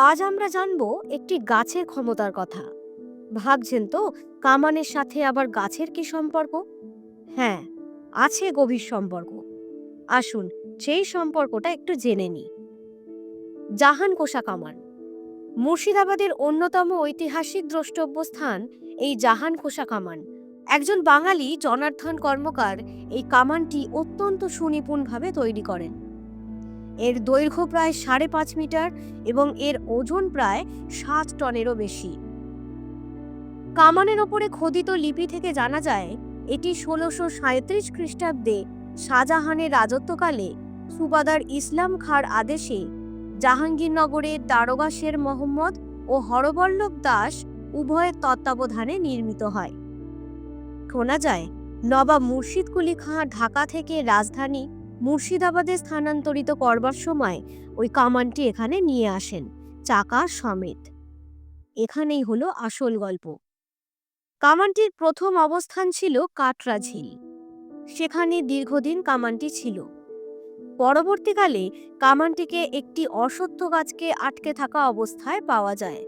আজ আমরা জানব একটি গাছের ক্ষমতার কথা। ভাবছেন তো, কামানের সাথে আবার গাছের কি সম্পর্ক? হ্যাঁ আছে গভীর সম্পর্ক। আসুন, সেই সম্পর্কটা একটু জেনে নিই। জাহান কোষা কামান মুর্শিদাবাদের অন্যতম ঐতিহাসিক দ্রষ্টব্য স্থান এই জাহান কোষা কামান। একজন বাঙালি জনার্দন কর্মকার এই কামানটি অত্যন্ত সুনিপুণভাবে তৈরি করেন। এর দৈর্ঘ্য প্রায় সাড়ে পাঁচ মিটার এবং এর ওজন প্রায় সাত টনেরও বেশি। কামানের ওপরে খোদিত লিপি থেকে জানা যায়, এটি ষোলোশো সাঁত্রিশ খ্রিস্টাব্দে শাহজাহানের রাজত্বকালে সুবাদার ইসলাম খাঁর আদেশে জাহাঙ্গীরনগরের দারোগা শের মোহাম্মদ ও হরবল্লভ দাস উভয়ের তত্ত্বাবধানে নির্মিত হয়। শোনা যায়, নবাব মুর্শিদ কুলি খাঁ ঢাকা থেকে রাজধানী মুর্শিদাবাদে স্থানান্তরিত করবার সময় ওই কামানটি এখানে নিয়ে আসেন, চাকা সমেত। এখানেই হলো আসল গল্প। কামানটির প্রথম অবস্থান ছিল কাটরা ঝিল সেখানে দীর্ঘদিন কামানটি ছিল। পরবর্তীকালে কামানটিকে একটি অসত্য গাছকে আটকে থাকা অবস্থায় পাওয়া যায়।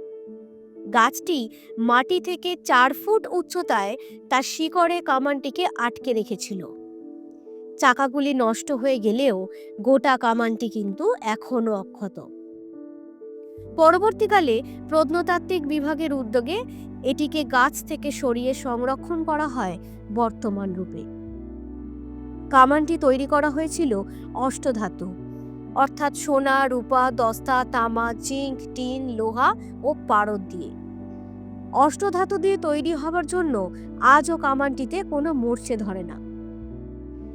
গাছটি মাটি থেকে চার ফুট উচ্চতায় তার শিকড়ে কামানটিকে আটকে রেখেছিল। চাকাগুলি নষ্ট হয়ে গেলেও গোটা কামানটি কিন্তু এখনও অক্ষত। পরবর্তীকালে প্রত্নতাত্ত্বিক বিভাগের উদ্যোগে এটিকে গাছ থেকে সরিয়ে সংরক্ষণ করা হয় বর্তমান রূপে। কামানটি তৈরি করা হয়েছিল অষ্টধাতু, অর্থাৎ সোনা, রূপা, দস্তা, তামা, জিঙ্ক, টিন, লোহা ও পারদ দিয়ে। অষ্টধাতু দিয়ে তৈরি হবার জন্য আজও কামানটিতে কোনো মূর্ছে ধরে না।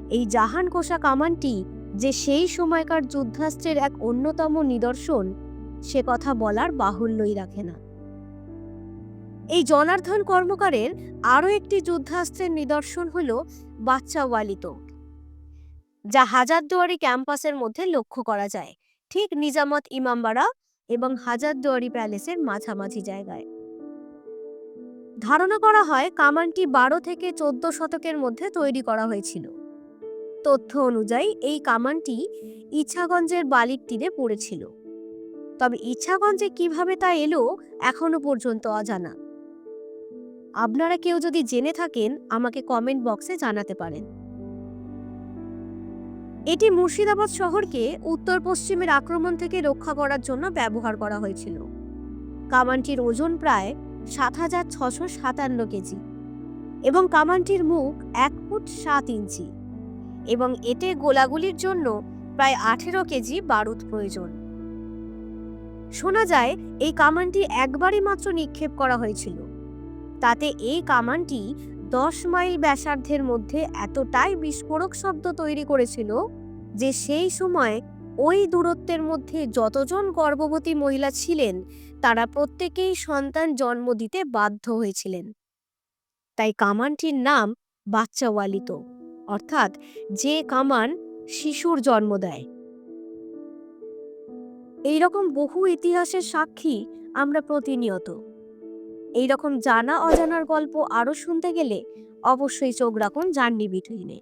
এই জাহান কোষা কামানটি যে সেই সময়কার যুদ্ধাস্ত্রের এক অন্যতম নিদর্শন, সে কথা বলার বাহুল্যই রাখে না। এই জনার্ধন কর্মকারের আরও একটি যুদ্ধাস্ত্রের নিদর্শন হল বাচ্চা ওয়ালিত যা হাজারদুয়ারি ক্যাম্পাসের মধ্যে লক্ষ্য করা যায়, ঠিক নিজামত ইমামবাড়া এবং হাজারদুয়ারি প্যালেসের মাঝামাঝি জায়গায়। ধারণা করা হয় কামানটি বারো থেকে চোদ্দ শতকের মধ্যে তৈরি করা হয়েছিল। তথ্য অনুযায়ী এই কামানটি ইছাগঞ্জের বালির তীরে পড়েছিল। তবে ইছাগঞ্জে কীভাবে তা এলো এখনও পর্যন্ত অজানা। আপনারা কেউ যদি জেনে থাকেন, আমাকে কমেন্ট বক্সে জানাতে পারেন। এটি মুর্শিদাবাদ শহরকে উত্তর পশ্চিমের আক্রমণ থেকে রক্ষা করার জন্য ব্যবহার করা হয়েছিল। কামানটির ওজন প্রায় সাত হাজার ছশো সাতান্ন কেজি এবং কামানটির মুখ এক ফুট সাত ইঞ্চি। এবং এতে গোলাগুলির জন্য প্রায় আঠেরো কেজি বারুদ প্রয়োজন। শোনা যায়, এই কামানটি একবারই মাত্র নিক্ষেপ করা হয়েছিল। তাতে এই কামানটি দশ মাইল ব্যাসার্ধের মধ্যে এতটাই বিস্ফোরক শব্দ তৈরি করেছিল যে সেই সময় ওই দূরত্বের মধ্যে যতজন গর্ভবতী মহিলা ছিলেন, তারা প্রত্যেকেই সন্তান জন্ম দিতে বাধ্য হয়েছিলেন। তাই কামানটির নাম বাচ্চা ওয়ালিত অর্থাৎ যে কামান শিশুর জন্ম দেয়। এইরকম বহু ইতিহাসের সাক্ষী আমরা প্রতিনিয়ত। এইরকম জানা অজানার গল্প আরও শুনতে গেলে অবশ্যই চোখ রাখুন জার্নি বিটুইনে।